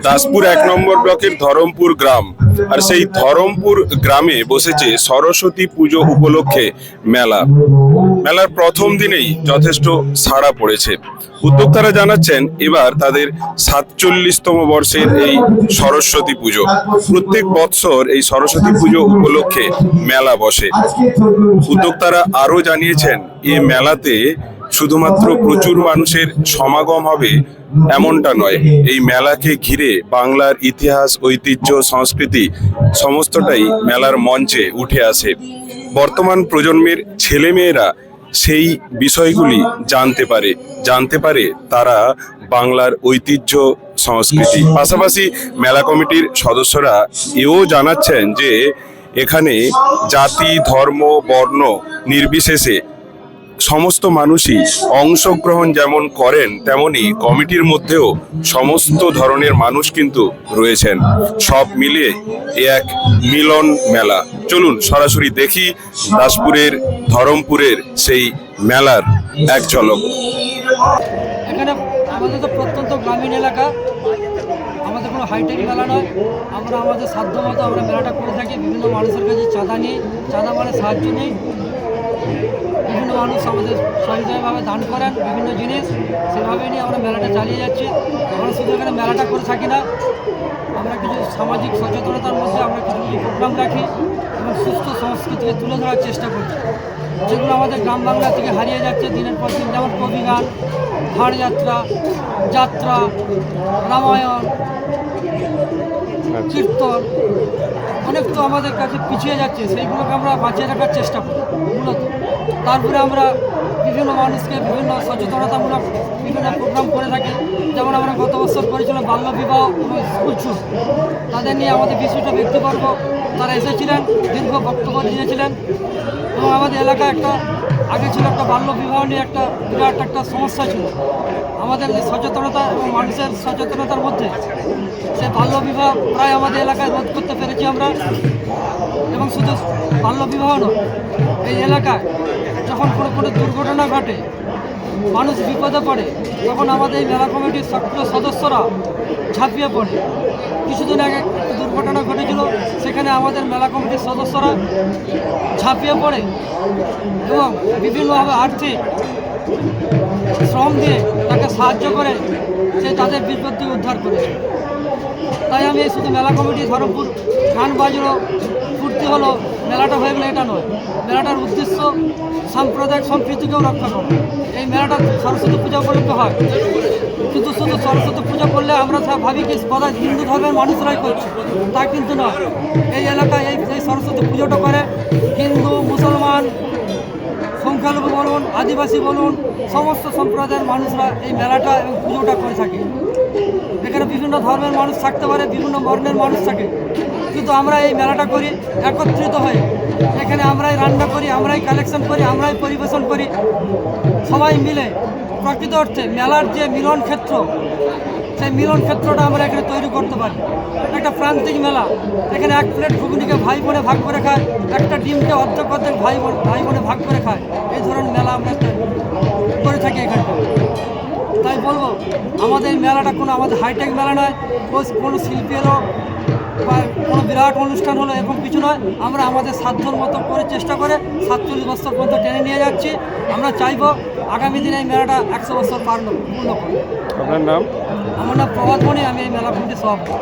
দাসপুর এক নম্বর ব্লকের ধরমপুর গ্রাম। আর সেই ধরমপুর গ্রামে বসেছে সরস্বতী পুজো উপলক্ষে মেলা। মেলার প্রথম দিনেই যথেষ্ট সাড়া পড়েছে। উদ্যোক্তারা জানাচ্ছেন, এবার তাদের সাতচল্লিশতম বর্ষের এই সরস্বতী পুজো। প্রত্যেক বৎসর এই সরস্বতী পুজো উপলক্ষে মেলা বসে। উদ্যোক্তারা আরও জানিয়েছেন এই মেলাতে শুধুমাত্র প্রচুর মানুষের সমাগম হবে এমনটা নয়। এই মেলাকে ঘিরে বাংলার ইতিহাস ঐতিহ্য সংস্কৃতি সমস্তটাই মেলার মঞ্চে উঠে আসে। বর্তমান প্রজন্মের ছেলেমেয়েরা সেই বিষয়গুলি জানতে পারে। জানতে পারে তারা বাংলার ঐতিহ্য সংস্কৃতি। পাশাপাশি মেলা কমিটির সদস্যরা এও জানাচ্ছেন যে এখানে জাতি ধর্ম বর্ণ নির্বিশেষে সমস্ত মানুষই অংশগ্রহণ যেমন করেন, তেমনি কমিটির মধ্যেও সমস্ত ধরনের মানুষ কিন্তু রয়েছেন। সব মিলিয়ে এক মিলন মেলা। চলুন সরাসরি দেখি দাসপুরের, ধরমপুরের সেই মেলার এক এখানে আমাদের তো প্রত্যন্ত গ্রামীণ এলাকা। আমাদের কোনো হাইটেক মেলা নয়। আমরা আমাদের সাধ্য মতো আমরা মেলাটা করে থাকি। বিভিন্ন মানুষের কাছে চাঁদা নিই। চাঁদা মানে সাহায্য নিই। মানুষ আমাদের সহৃদয়ভাবে দান করেন বিভিন্ন জিনিস। সেভাবে নিয়ে আমরা মেলাটা চালিয়ে যাচ্ছি। আমরা শুধু এখানে মেলাটা করে থাকি না আমরা কিছু সামাজিক সচেতনতার মধ্যে আমরা কিছু কিছু প্রোগ্রাম রাখি এবং সুস্থ সংস্কৃতিকে তুলে ধরার চেষ্টা করছি। যেগুলো আমাদের গ্রাম বাংলা থেকে হারিয়ে যাচ্ছে। দিনের পর দিন যেমন কবি গান হাড় যাত্রা যাত্রা রামায়ণ কীর্তন অনেক তো আমাদের কাছে পিছিয়ে যাচ্ছে। সেইগুলোকে আমরা বাঁচিয়ে রাখার চেষ্টা করি মূলত। তারপরে আমরা বিভিন্ন মানুষকে বিভিন্ন সচেতনতামূলক বিভিন্ন প্রোগ্রাম করে থাকি। যেমন আমরা গত বছর করেছিলাম বাল্য বিবাহ স্কুল ছুট। তাদের নিয়ে আমাদের বিশিষ্ট ব্যক্তিবর্গ তারা এসেছিলেন, দীর্ঘ বক্তব্য দিয়েছিলেন। এবং আমাদের এলাকায় একটা আগে ছিল একটা বাল্য বিবাহ নিয়ে একটা বিরাট একটা সমস্যা ছিল। আমাদের সচেতনতা এবং মানুষের সচেতনতার মধ্যে সে বাল্য বিবাহ প্রায় আমাদের এলাকায় রোধ করতে পেরেছি আমরা। এবং শুধু বাল্য বিবাহ নয়, এই এলাকায় যখন কোনো কোনো দুর্ঘটনা ঘটে, মানুষ বিপদে পড়ে, তখন আমাদের এই মেলা কমিটির সক্রিয় সদস্যরা ঝাঁপিয়ে পড়ে। কিছুদিন আগে দুর্ঘটনা ঘটেছিল সেখানে আমাদের মেলা কমিটির সদস্যরা ঝাঁপিয়ে পড়ে এবং বিভিন্নভাবে আর্থিক শ্রম দিয়ে তাকে সাহায্য করে সে তাদের থেকে উদ্ধার করেছে। তাই আমি শুধু মেলা কমিটি ধরমপুর গান বাজলো ফুর্তি হলো মেলাটা হয়ে গেলে এটা নয়। মেলাটার উদ্দেশ্য সাম্প্রদায়িক সম্প্রীতিকেও রক্ষা করা। এই মেলাটা সরস্বতী পূজা উপলক্ষে হয়। শুধু সরস্বতী পুজো করলে আমরা সব ভাবি কি সদা হিন্দু ধর্মের মানুষরাই করছে। তা কিন্তু নয়। এই এলাকায় এই এই সরস্বতী পুজোটা করে হিন্দু, মুসলমান, সংখ্যালঘু বলুন, আদিবাসী বলুন, সমস্ত সম্প্রদায়ের মানুষরা এই মেলাটা এবং পুজোটা করে থাকে। এখানে বিভিন্ন ধর্মের মানুষ থাকতে পারে, বিভিন্ন বর্ণের মানুষ থাকে। কিন্তু আমরা এই মেলাটা করি, একত্রিত হয়ে। এখানে আমরাই রান্না করি, আমরাই কালেকশন করি, আমরাই পরিবেশন করি। সবাই মিলে প্রকৃত অর্থে মেলার যে মিলন ক্ষেত্র, সেই মিলন ক্ষেত্রটা আমরা এখানে তৈরি করতে পারি। একটা প্রান্তিক মেলা, এখানে এক প্লেট ঘুগনিকে ভাই বোনে ভাগ করে খায়, একটা ডিমকে অর্ধেক অর্ধেক ভাই বোন ভাই বোনে ভাগ করে খায়। এই ধরনের মেলা আমরা করে থাকি এখানটা তাই বলব, আমাদের মেলাটা কোনো আমাদের হাইটেক মেলা নয় কোনো শিল্পীরও বা কোনো বিরাট অনুষ্ঠান হলো এরকম কিছু নয়। আমরা আমাদের সাধ্যর মতো করে চেষ্টা করে সাতচল্লিশ বছর পর্যন্ত টেনে নিয়ে যাচ্ছি। আমরা চাইব আগামী দিনে এই মেলাটা একশো বছর পার পূর্ণ করব আপনার নাম? আমার নাম প্রভাত মণি আমি এই মেলা কমিটির সভাপতি।